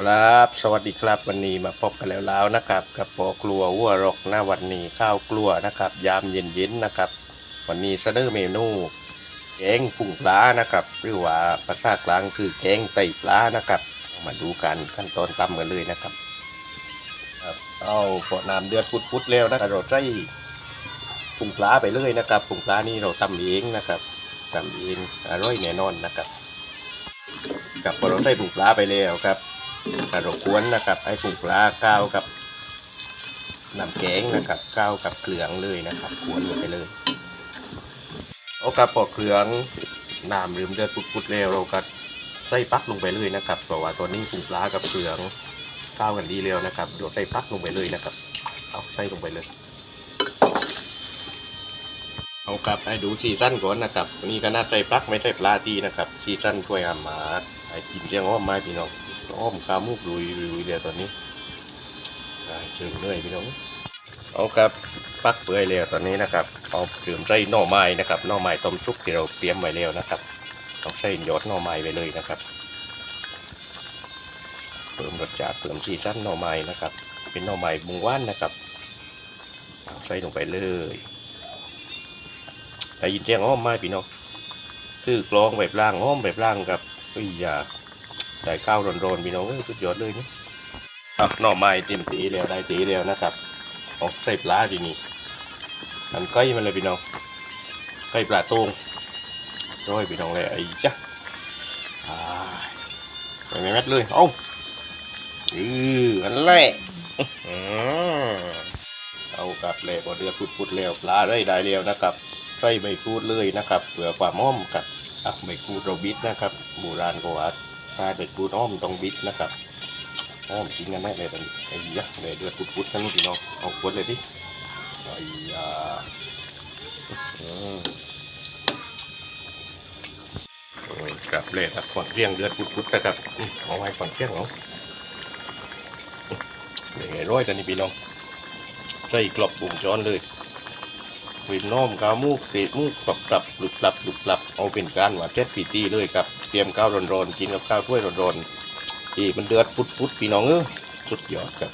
ครับ สวัสดีครับวันนี้มาพบกันแล้วแล้วนะครับ กับปอกลัววัวรกหน้าวันนี้ข้าวกลัวนะครับ ยามเย็นๆนะครับ วันนี้เสนอเมนูแกงกุ้งปลานะครับ หรือว่าภาษากลางคือแกงไตปลานะครับ มาดูกันขั้นตอนตำกันเลยนะครับครับเอาพอน้ำเดือดพุดๆแล้วนะครับเราใส่กุ้งปลาไปเลยนะครับกุ้งปลานี่เราตำเองนะครับตำเองอร่อยแน่นอนนะครับกับพอเราใส่ผงปลาไปแล้วครับ กระโดดกวนนะครับให้ผงปลาก้าวกับน้ำแกงนะครับก้าวกับเกลืองเลยนะครับกวนลงไปเลยเอากับพอเกลืองน้ำลืมเดือดปุดๆแล้วเราก็ใส่ปักลงไปเลยนะครับเพราะว่าตัวนี้ผงปลากับเกลืองก้าวกันดีแล้วนะครับเดี๋ยวใส่ปักลงไปเลยนะครับ เอาใส่ลงไปเลยเอากลับให้ดูซีซั่นก่อนนะครับนนี้ก็น่าใส่ปลักไม่ใส่ปลาตีนะครับซีซั่นถ้วยอามาไอ้กินเรียงอ้อมไม้พี่น้อง อ้อมขามุกลุยลุยเดียวตอนนี้ได้เชิงเหนื่อยพี่น้องเอาครับปักเปื่อยแล้วตอนนี้นะครับเอาเตรียมใส่หน่อไม้นะครับหน่อไม้ต้มซุปที่เราเตรียมไว้แล้วนะครับต้องใส่ยอดหน่อไม้ไปเลยนะครับเติมรสชาติเติมซีซั่นหน่อไม้นะครับ เป็นหน่อไม้บุงว่านนะครับเอาใส่ลงไปเลยได้ยินเสียงอ้อมไหมพี่น้องคือกลองแบบล่างอ้อมแบบล่างกับเฮ้ยอย่า ได้ข้าวร้อนๆพี่น้องเอ้ยสุดยอดเลยนี่อะหน่อไม้เต็มตีแล้วได้ตีแล้วนะครับออกใส่ปลาทีนี้อันใกล้มันเลยพี่น้องใกล้ปลาต้งร้อยพี่น้องเลยไอ้จ้ะอ่าไปไม่แม็ดเลยเอ้าอืออันแรกเอากลับเลยพอเดือดพุดๆแล้วปลาได้ได้แล้วนะครับใส่ใบกรูดเลยนะครับเผื่อความอ้อมกับอะใบกรูดเราบิดนะครับโบราณก็ว่า ถ้าใบกรูดอ้อมต้องบิดนะครับอ้อมจริงกันแน่เลยตอนนี้ไอ้ยะเลยเดือดพุดๆกันพี่น้องเอาขวดเลยดิไอ้ยาอืมโอ้ยกลับเลยครับก่อนเที่ยงเดือดพุดๆนะครับเอาไว้ก่อนเที่ยงเนาะนี่ไงร้อยกันนี่พี่น้องใส่กรอบบุ่งช้อนเลย วินน้อมกามูกเศษมูกกลับกลับหลุดกลับหลุดกลับเอาเป็นการว่าเจ็ดปีตี้เลยครับเตรียมข้าวร้อนๆกินกับข้าวถ้วยร้อนๆที่มันเดือดปุดๆพี่น้องเออสุดยอดครับ